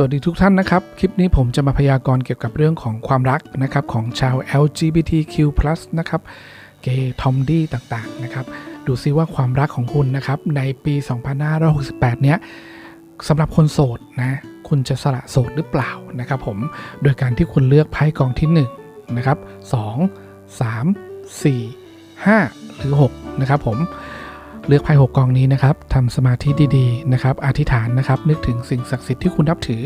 สวัสดีทุกท่านนะครับ คลิปนี้ผมจะมาพยากรณ์เกี่ยวกับเรื่องของความรักนะครับของชาว LGBTQ+ นะครับ เกย์ทอมดี้ต่างๆนะครับ ดูซิว่าความรักของคุณนะครับในปี 2568 เนี้ยสำหรับคนโสดนะ คุณจะสละโสดหรือเปล่านะครับผม โดยการที่คุณเลือกไพ่กองที่ 1 นะครับ 2 3 4 5 หรือ 6 นะครับผม เลือกไพ่หกกองนี้นะครับทำสมาธิดีๆนะครับ อธิษฐานนะครับ นึกถึงสิ่งศักดิ์สิทธิ์ที่คุณนับถือ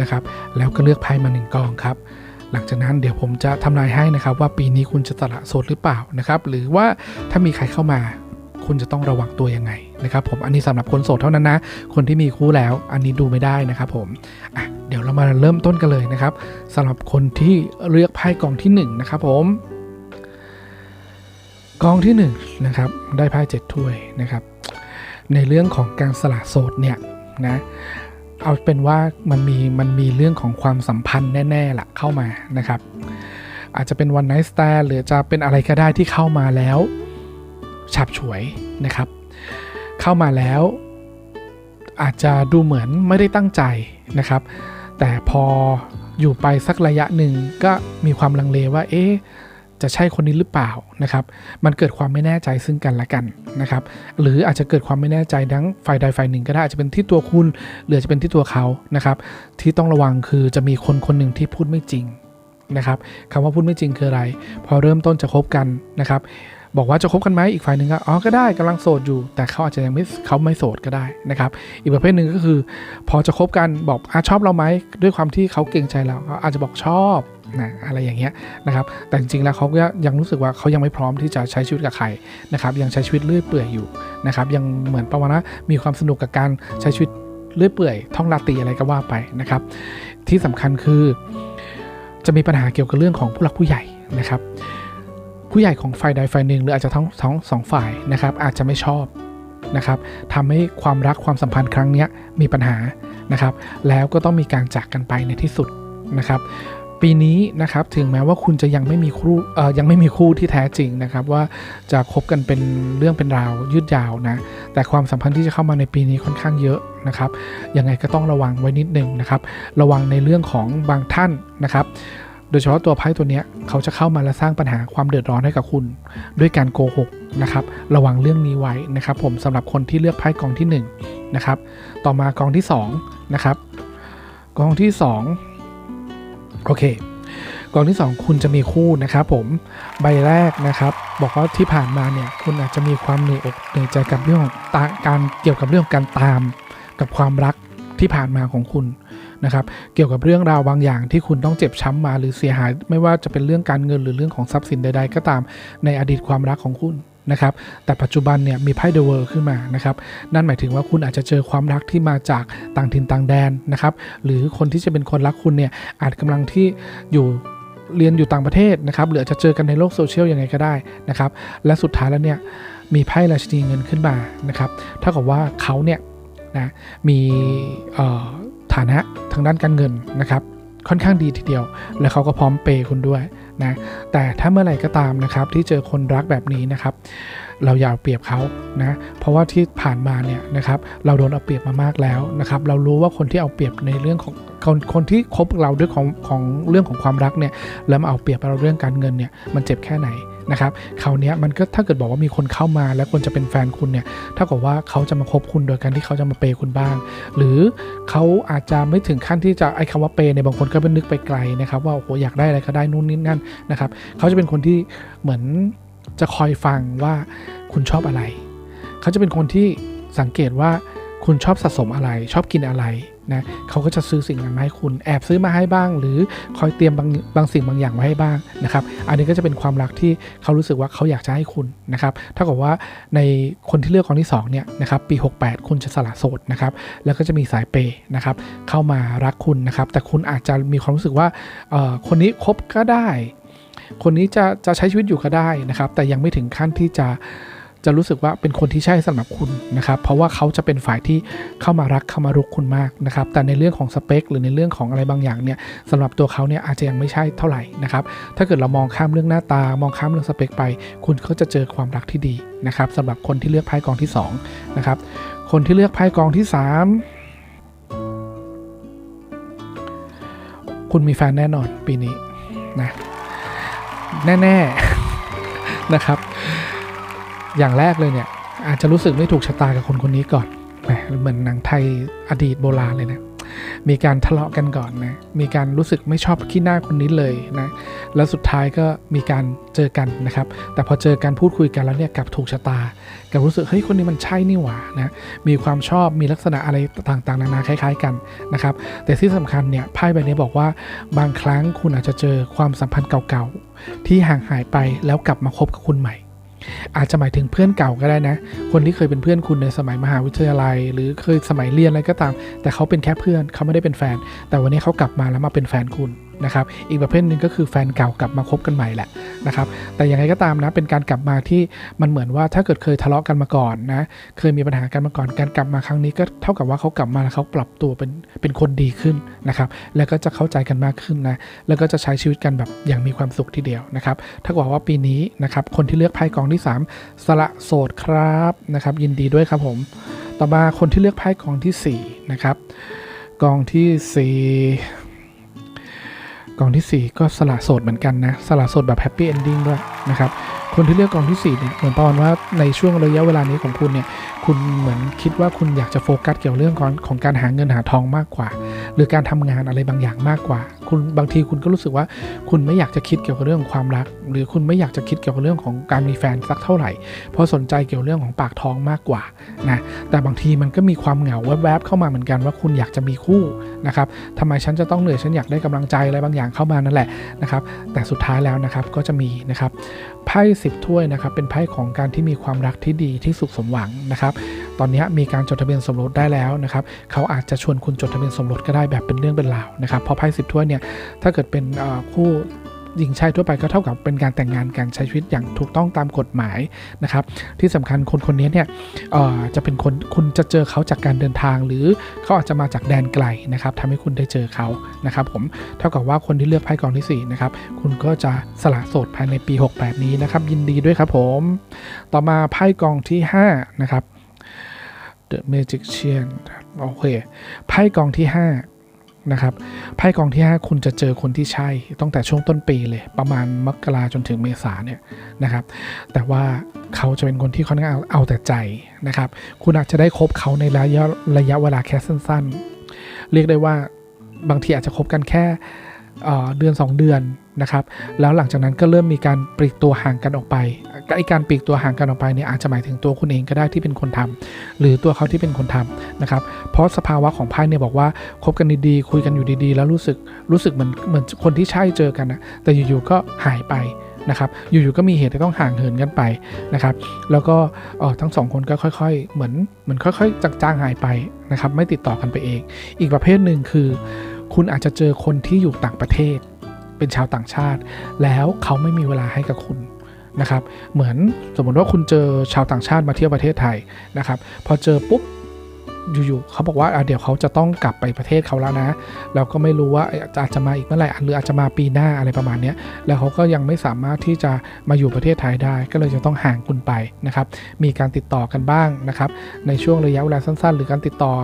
นะครับ แล้วก็เลือกไพ่มาหนึ่งกองครับ หลังจากนั้นเดี๋ยวผมจะทำนายให้นะครับ ว่าปีนี้คุณจะสละโสดหรือเปล่านะครับ หรือว่าถ้ามีใครเข้ามาคุณจะต้องระวังตัวยังไงนะครับผมอันนี้สำหรับคนโสดเท่านั้นนะ คนที่มีคู่แล้วอันนี้ดูไม่ได้นะครับผมอะเดี๋ยวเรามาเริ่มต้นกันเลยนะครับสำหรับคนที่เลือกไพ่กองที่หนึ่งนะครับผม กองที่1นงนะครับได้ไพ่เจ็ดถ้วยนะครับ ในเรื่องของการสละโสดเนี่ยนะเอาเป็นว่ามันมีมันมีเรื่องของความสัมพันธ์แน่ๆละเข้ามานะครับ อาจจะเป็นวันไนท์ส t ต n หรือจะเป็นอะไรก็ได้ที่เข้ามาแล้วฉับฉวยนะครับ เข้ามาแล้วอาจจะดูเหมือนไม่ได้ตั้งใจนะครับ แต่พออยู่ไปสักระยะหนึ่งก็มีความลังเลว่าเอ๊ะ จะใช่คนนี้หรือเปล่านะครับ มันเกิดความไม่แน่ใจซึ่งกันและกันนะครับ หรืออาจจะเกิดความไม่แน่ใจทั้งฝ่ายใดฝ่ายหนึ่งก็ได้อาจจะเป็นที่ตัวคุณหรือจะเป็นที่ตัวเขานะครับ ที่ต้องระวังคือจะมีคนคนหนึ่งที่พูดไม่จริงนะครับคำว่าพูดไม่จริงคืออะไร พอเริ่มต้นจะคบกันนะครับ บอกว่าจะคบกันไหมอีกฝ่ายหนึ่งก็อ๋อก็ได้กำลังโสดอยู่ แต่เขาอาจจะยังไม่เขาไม่โสดก็ได้นะครับอีกประเภทหนึ่งก็คือ พอจะคบกันบอกอชอบเราไหมด้วยความที่เขาเกรงใจเราเขาอาจจะบอกชอบนะอะไรอย่างเงี้ยนะครับแต่จริงๆแล้วเขาก็ยังรู้สึกว่าเขายังไม่พร้อมที่จะใช้ชีวิตกับใครนะครับยังใช้ชีวิตเลื่อยเปื่อยอยู่นะครับยังเหมือนประมาณว่ามีความสนุกกับการใช้ชีวิตเลื่อยเปื่อยท่องราตรีอะไรก็ว่าไปนะครับที่สำคัญคือ จะมีปัญหาเกี่ยวกับเรื่องของผู้หลักผู้ใหญ่นะครับ ผู้ใหญ่ของฝ่ายใดฝ่ายหนึ่งหรืออาจจะทั้งทั้งสองฝ่ายนะครับ อาจจะไม่ชอบนะครับทำให้ความรักความสัมพันธ์ครั้งนี้มีปัญหานะครับ แล้วก็ต้องมีการจากกันไปในที่สุดนะครับ ปีนี้นะครับถึงแม้ว่าคุณจะยังไม่มีคู่ยังไม่มีคู่ที่แท้จริงนะครับ ว่าจะคบกันเป็นเรื่องเป็นราวยืดยาวนะแต่ความสัมพันธ์ที่จะเข้ามาในปีนี้ค่อนข้างเยอะนะครับยังไงก็ต้องระวังไว้นิดนึงนะครับ ระวังในเรื่องของบางท่านนะครับ โดยเฉพาะตัวไพ่ตัวเนี้ยเขาจะเข้ามาและสร้างปัญหาความเดือดร้อนให้กับคุณ ด้วยการโกหกนะครับ ระวังเรื่องนี้ไว้นะครับ ผมสำหรับคนที่เลือกไพ่กองที่1นงนะครับ ต่อมากองที่2นะครับ กองที่ 2 โอเค กองที่ 2 คุณจะมีคู่นะครับ ผมใบแรกนะครับ บอกว่าที่ผ่านมาเนี่ยคุณอาจจะมีความเหนื่อยอกเหนื่อยใจกับเรื่องการเกี่ยวกับเรื่องการตาม กับความรักที่ผ่านมาของคุณ นะครับเกี่ยวกับเรื่องราวบางอย่างที่คุณต้องเจ็บช้ำมาหรือเสียหาย ไม่ว่าจะเป็นเรื่องการเงินหรือเรื่องของทรัพย์สินใด ๆ ก็ตามในอดีตความรักของคุณนะครับแต่ปัจจุบันเนี่ยมีไพ่เดอะเวิร์ขึ้นมานะครับนั่นหมายถึงว่าคุณอาจจะเจอความรักที่มาจากต่างถิ่นต่างแดนนะครับหรือคนที่จะเป็นคนรักคุณเนี่ยอาจกำลังที่อยู่เรียนอยู่ต่างประเทศนะครับหรืออาจจะเจอกันในโลกโซเชียลยังไงก็ได้นะครับและสุดท้ายแล้วเนี่ยมีไพ่ราชินีเงินขึ้นมานะครับเท่ากับว่าเขาเนี่ยนะมีเอ่อ ฐานะทางด้านการเงินนะครับค่อนข้างดีทีเดียว และเขาก็พร้อมเปย์คุณด้วยนะแต่ถ้าเมื่อไหร่ก็ตามนะครับที่เจอคนรักแบบนี้นะครับ เราอย่าเอาเปรียบเขานะเพราะว่าที่ผ่านมาเนี่ยนะครับเราโดนเอาเปรียบมามากแล้วนะครับเรารู้ว่าคนที่เอาเปรียบในเรื่องของคนคนที่คบกับเราด้วยของของเรื่องของความรักเนี่ยแล้วมาเอาเปรียบเราเรื่องการเงินเนี่ยมันเจ็บแค่ไหน นะครับคราวเนี้ยมันก็ถ้าเกิดบอกว่ามีคนเข้ามาแล้วคนจะเป็นแฟนคุณเนี่ยเท่ากับว่าเขาจะมาคบคุณโดยการที่เขาจะมาเปย์คุณบ้าง หรือเขาอาจจะไม่ถึงขั้นที่จะไอ้คำว่าเปย์ในยบางคนก็เป็นนึกไปไกลนะครับว่าโอ้โหอยากได้อะไรก็ได้นู่นนี่นั่นนะครับเขาจะเป็นคนที่เหมือนจะคอยฟังว่าคุณชอบอะไร เขาจะเป็นคนที่สังเกตว่าคุณชอบสะสมอะไร ชอบกินอะไร นะเขาก็จะซื้อสิ่งนั้นมาให้คุณแอบซื้อมาให้บ้าง หรือคอยเตรียมบางบางสิ่งบางอย่างมาให้บ้างนะครับ อันนี้ก็จะเป็นความรักที่เขารู้สึกว่าเขาอยากจะให้คุณนะครับเท่ากับว่าในคนที่เลือกคนที่2เนี่ยนะครับปี 68 คุณจะสละโสดนะครับแล้วก็จะมีสายเปย์นะครับเข้ามารักคุณนะครับ แต่คุณอาจจะมีความรู้สึกว่าคนนี้คบก็ได้ คนนี้จะจะใช้ชีวิตอยู่ก็ได้นะครับ แต่ยังไม่ถึงขั้นที่จะ จะรู้สึกว่าเป็นคนที่ใช่สำหรับคุณนะครับ เพราะว่าเขาจะเป็นฝ่ายที่เข้ามารักเข้ามารุกคุณมากนะครับ แต่ในเรื่องของสเปค หรือในเรื่องของอะไรบางอย่างเนี่ยสำหรับตัวเขาเนี่ยอาจจะยังไม่ใช่เท่าไหร่นะครับ ถ้าเกิดเรามองข้ามเรื่องหน้าตา มองข้ามเรื่องสเปคไป คุณก็จะเจอความรักที่ดีนะครับสำหรับคนที่เลือกไพ่กองที่2นะครับ คนที่เลือกไพ่กองที่ 3 คุณมีแฟนแน่นอนปีนี้นะแน่ๆนะครับ อย่างแรกเลยเนี่ย อาจจะรู้สึกไม่ถูกชะตากับคนคนนี้ก่อนแหมเหมือนหนังไทยอดีตโบราณเลยนะมีการทะเลาะกันก่อนนะ มีการรู้สึกไม่ชอบขี้หน้าคนนี้เลยนะ แล้วสุดท้ายก็มีการเจอกันนะครับ แต่พอเจอกันพูดคุยกันแล้วเนี่ยกลับถูกชะตา กับรู้สึกเฮ้ยคนนี้มันใช่นี่หว่านะ มีความชอบ มีลักษณะอะไรต่างๆ นานาคล้าย ๆกันนะครับ แต่ที่สำคัญเนี่ยไพ่ใบนี้บอกว่าบางครั้งคุณอาจจะเจอความสัมพันธ์เก่าๆที่ห่างหายไปแล้วกลับมาคบกับคุณใหม่ อาจจะหมายถึงเพื่อนเก่าก็ได้นะ คนที่เคยเป็นเพื่อนคุณในสมัยมหาวิทยาลัย หรือเคยสมัยเรียนอะไรก็ตาม แต่เขาเป็นแค่เพื่อนเขาไม่ได้เป็นแฟน แต่วันนี้เขากลับมาแล้วมาเป็นแฟนคุณ นะครับอีกประเภทหนึ่งก็คือแฟนเก่ากลับมาคบกันใหม่แหละนะครับแต่ยังไงก็ตามนะเป็นการกลับมาที่มันเหมือนว่าถ้าเกิดเคยทะเลาะกันมาก่อนนะเคยมีปัญหากันมาก่อนการกลับมาครั้งนี้ก็เท่ากับว่าเขากลับมาแล้วเขาปรับตัวเป็นเป็นคนดีขึ้นนะครับแล้วก็จะเข้าใจกันมากขึ้นนะแล้วก็จะใช้ชีวิตกันแบบอย่างมีความสุขทีเดียวนะครับถ้าบอกว่าปีนี้นะครับคนที่เลือกไพ่กองที่ 3 สละโสดครับนะครับยินดีด้วยครับผมต่อมาคนที่เลือกไพ่กองทีสี่4นะครับกองทีสี่4 กองทีสี่ 4 ก็สละโสดเหมือนกันนะสละโสดแบบแฮปปี้เอนดิ้งด้วยนะครับคนที่เลือกกองที่4เนี่ยเหมือนประมาณว่าในช่วงระยะเวลานี้ของคุณเนี่ยคุณเหมือนคิดว่าคุณอยากจะโฟกัสเกี่ยวเรื่องของของการหาเงินหาทองมากกว่า หรือการทำงานอะไรบางอย่างมากกว่า คุณบางทีคุณก็รู้สึกว่า คุณไม่อยากจะคิดเกี่ยวกับเรื่องความรัก หรือคุณไม่อยากจะคิดเกี่ยวกับเรื่องของการมีแฟนสักเท่าไหร่ เพราะสนใจเกี่ยวเรื่องของปากท้องมากกว่านะแต่บางทีมันก็มีความเหงาแวบๆเข้ามาเหมือนกันว่าคุณอยากจะมีคู่นะครับทำไมฉันจะต้องเหนื่อยฉันอยากได้กำลังใจอะไรบางอย่างเข้ามานั่นแหละนะครับแต่สุดท้ายแล้วนะครับก็จะมีนะครับไพ่สิบถ้วยนะครับเป็นไพ่ของการที่มีความรักที่ดีที่สุขสมหวังนะครับ ตอนนี้มีการจดทะเบียนสมรสได้แล้วนะครับเขาอาจจะชวนคุณจดทะเบียนสมรสก็ได้แบบเป็นเรื่องเป็นราวนะครับเพราะไพ่สิบถ้วยเนี่ยถ้าเกิดเป็นคู่หญิงชายทั่วไปก็เท่ากับเป็นการแต่งงานการใช้ชีวิตอย่างถูกต้องตามกฎหมายนะครับ ที่สำคัญคนคนนี้เนี่ยจะเป็นคนคุณจะเจอเขาจากการเดินทาง หรือเขาอาจจะมาจากแดนไกลนะครับทำให้คุณได้เจอเขานะครับ ผมเท่ากับว่าคนที่เลือกไพ่กองที่สี่นะครับคุณก็จะสละโสดภายในปี 68 นี้นะครับ ยินดีด้วยครับผม ต่อมาไพ่กองที่ห้านะครับ The Magician โอเคไพ่กองที่ 5 นะครับ ไพ่กองที่ 5 คุณจะเจอคนที่ใช่ตั้งแต่ช่วงต้นปีเลย ประมาณมกราจนถึงเมษาเนี่ยนะครับ แต่ว่าเขาจะเป็นคนที่ค่อนข้างเอาเอาแต่ใจนะครับ คุณอาจจะได้คบเขาในระยะระยะเวลาแค่สั้น ๆ เรียกได้ว่าบางทีอาจจะคบกันแค่ เอ่อเดือน 2 เดือนนะครับ แล้วหลังจากนั้นก็เริ่มมีการปลีกตัวห่างกันออกไปไอการปลีกตัวห่างกันออกไปเนี่ยอาจจะหมายถึงตัวคุณเองก็ได้ที่เป็นคนทำหรือตัวเขาที่เป็นคนทำนะครับ เพราะสภาวะของไพ่เนี่ยบอกว่าคบกันดีๆคุยกันอยู่ดีๆ แล้วรู้สึกรู้สึกเหมือนเหมือนคนที่ใช่เจอกันนะแต่อยู่ๆก็หายไปนะครับ อยู่ๆก็มีเหตุที่ต้องห่างเหินกันไปนะครับ แล้วก็ทั้งสองคนก็ค่อย ๆ เหมือนเหมือนค่อย ๆจางๆหายไปนะครับ ไม่ติดต่อกันไปเอง อีกประเภทหนึ่งคือ คุณอาจจะเจอคนที่อยู่ต่างประเทศ เป็นชาวต่างชาติ แล้วเขาไม่มีเวลาให้กับคุณนะครับ เหมือนสมมติว่าคุณเจอชาวต่างชาติมาเที่ยวประเทศไทยนะครับ พอเจอปุ๊บอยู่ๆเขาบอกว่าเดี๋ยวเขาจะต้องกลับไปประเทศเขาแล้วนะ เราก็ไม่รู้ว่าอาจจะมาอีกเมื่อไหร่หรืออาจจะมาปีหน้าอะไรประมาณนี้แล้วเขาก็ยังไม่สามารถที่จะมาอยู่ประเทศไทยได้ ก็เลยจะต้องห่างคุณไปนะครับ มีการติดต่อกันบ้างนะครับ ในช่วงระยะเวลาสั้น ๆ หรือการติดต่อ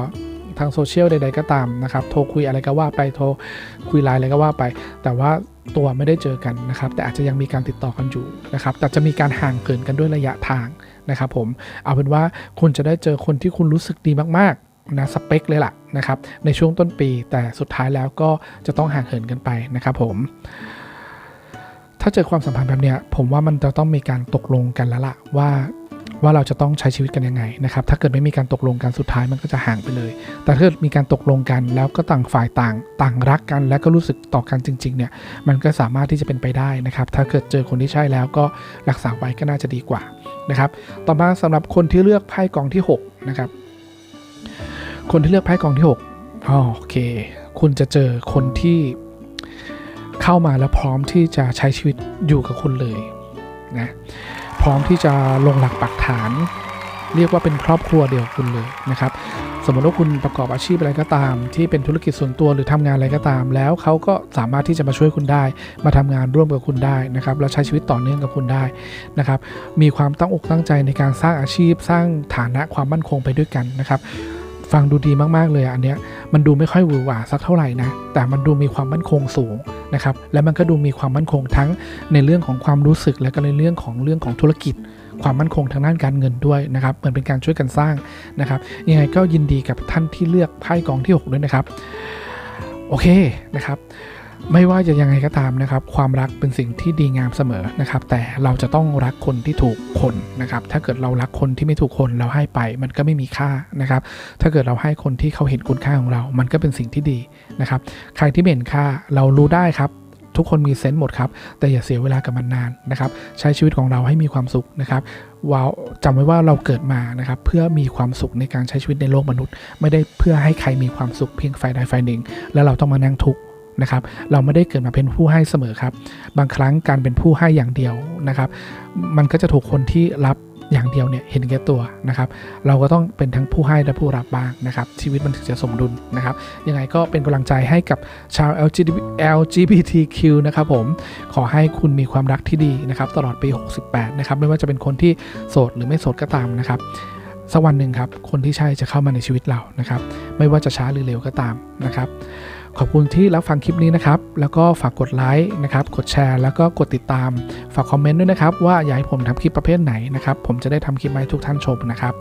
ทางโซเชียลใดๆก็ตามนะครับ โทรคุยอะไรก็ว่าไป โทรคุยไลน์อะไรก็ว่าไป แต่ว่าตัวไม่ได้เจอกันนะครับ แต่อาจจะยังมีการติดต่อกันอยู่นะครับ แต่จะมีการห่างเกินกันด้วยระยะทางนะครับผม เอาเป็นว่าคุณจะได้เจอคนที่คุณรู้สึกดีมากๆนะสเปคเลยล่ะนะครับ ในช่วงต้นปี แต่สุดท้ายแล้วก็จะต้องห่างเหินกันไปนะครับผมถ้าเจอความสัมพันธ์แบบเนี้ยผมว่ามันจะต้องมีการตกลงกันแล้วล่ะว่า ว่าเราจะต้องใช้ชีวิตกันยังไงนะครับ ถ้าเกิดไม่มีการตกลงกันสุดท้ายมันก็จะห่างไปเลย แต่ถ้าเกิดมีการตกลงกันแล้วก็ต่างฝ่ายต่าง ต่างรักกัน และก็รู้สึกต่อกันจริงๆเนี่ยมันก็สามารถที่จะเป็นไปได้นะครับ ถ้าเกิดเจอคนที่ใช่แล้วก็รักษาไว้ก็น่าจะดีกว่านะครับ ต่อมาสำหรับคนที่เลือกไพ่กองที่6นะครับ คนที่เลือกไพ่กองที่6อ๋อโอเค คุณจะเจอคนที่เข้ามาแล้วพร้อมที่จะใช้ชีวิตอยู่กับคุณเลยนะ ร้อมที่จะลงหลักปักฐาน เรียกว่าเป็นครอบครัวเดียวกับคุณเลยนะครับ สมมติว่าคุณประกอบอาชีพอะไรก็ตาม ที่เป็นธุรกิจส่วนตัวหรือทำงานอะไรก็ตาม แล้วเขาก็สามารถที่จะมาช่วยคุณได้ มาทำงานร่วมกับคุณได้นะครับแล้วใช้ชีวิตต่อเนื่องกับคุณได้นะครับ มีความตั้งอกตั้งใจในการสร้างอาชีพ สร้างฐานะความมั่นคงไปด้วยกันนะครับ ฟังดูดีมากๆเลยอันเนี้ยมันดูไม่ค่อยหวือหวาสักเท่าไหร่นะแต่มันดูมีความมั่นคงสูงนะครับและมันก็ดูมีความมั่นคงทั้งในเรื่องของความรู้สึกและก็ในเรื่องของเรื่องของธุรกิจ ความมั่นคงทางด้านการเงินด้วยนะครับเหมือนเป็นการช่วยกันสร้างนะครับยังไงก็ยินดีกับท่านที่เลือกไพ่กองที่ 6 ด้วยนะครับ โอเคนะครับ ไม่ว่าจะยังไงก็ตามนะครับ ความรักเป็นสิ่งที่ดีงามเสมอนะครับ แต่เราจะต้องรักคนที่ถูกคนนะครับ ถ้าเกิดเรารักคนที่ไม่ถูกคนเราให้ไป มันก็ไม่มีค่านะครับ ถ้าเกิดเราให้คนที่เขาเห็นคุณค่าของเรา มันก็เป็นสิ่งที่ดีนะครับ ใครที่ไม่เห็นค่าเรารู้ได้ครับทุกคนมีเซนส์หมดครับ แต่อย่าเสียเวลากับมันนานนะครับ ใช้ชีวิตของเราให้มีความสุขนะครับว้าจำไว้ว่าเราเกิดมานะครับ เพื่อมีความสุขในการใช้ชีวิตในโลกมนุษย์ ไม่ได้เพื่อให้ใครมีความสุขเพียงฝ่ายใดฝ่ายหนึ่ง แล้วเราต้องมานั่งทุกข์ นะครับ เราไม่ได้เกิดมาเป็นผู้ให้เสมอครับ บางครั้งการเป็นผู้ให้อย่างเดียวนะครับ มันก็จะถูกคนที่รับอย่างเดียวเนี่ยเห็นแก่ตัวนะครับ เราก็ต้องเป็นทั้งผู้ให้และผู้รับบ้างนะครับ ชีวิตมันถึงจะสมดุลนะครับ ยังไงก็เป็นกำลังใจให้กับชาว LGBTQ นะครับผมขอให้คุณมีความรักที่ดีนะครับ ตลอดปี 68 นะครับ ไม่ว่าจะเป็นคนที่โสดหรือไม่โสดก็ตามนะครับสักวันหนึ่งครับ คนที่ใช่จะเข้ามาในชีวิตเรานะครับ ไม่ว่าจะช้าหรือเร็วก็ตามนะครับ ขอบคุณที่รับฟังคลิปนี้นะครับ แล้วก็ฝากกดไลค์นะครับ กดแชร์ แล้วก็กดติดตาม ฝากคอมเมนต์ด้วยนะครับ ว่าอยากให้ผมทำคลิปประเภทไหนนะครับ ผมจะได้ทำคลิปมาให้ทุกท่านชมนะครับ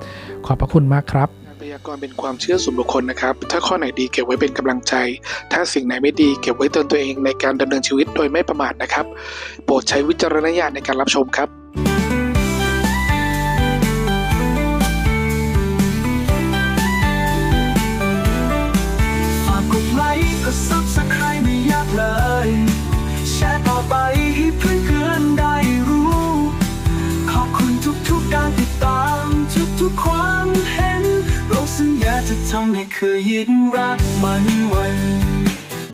ขอบพระคุณมากครับพยากรณ์เป็นความเชื่อส่วนบุคคลนะครับ ถ้าข้อไหนดีเก็บไว้เป็นกำลังใจ ถ้าสิ่งไหนไม่ดีเก็บไว้เตือนตัวเองในการดำเนินชีวิตโดยไม่ประมาทนะครับ โปรดใช้วิจารณญาณในการรับชมครับ เคยยินรักมันไวัน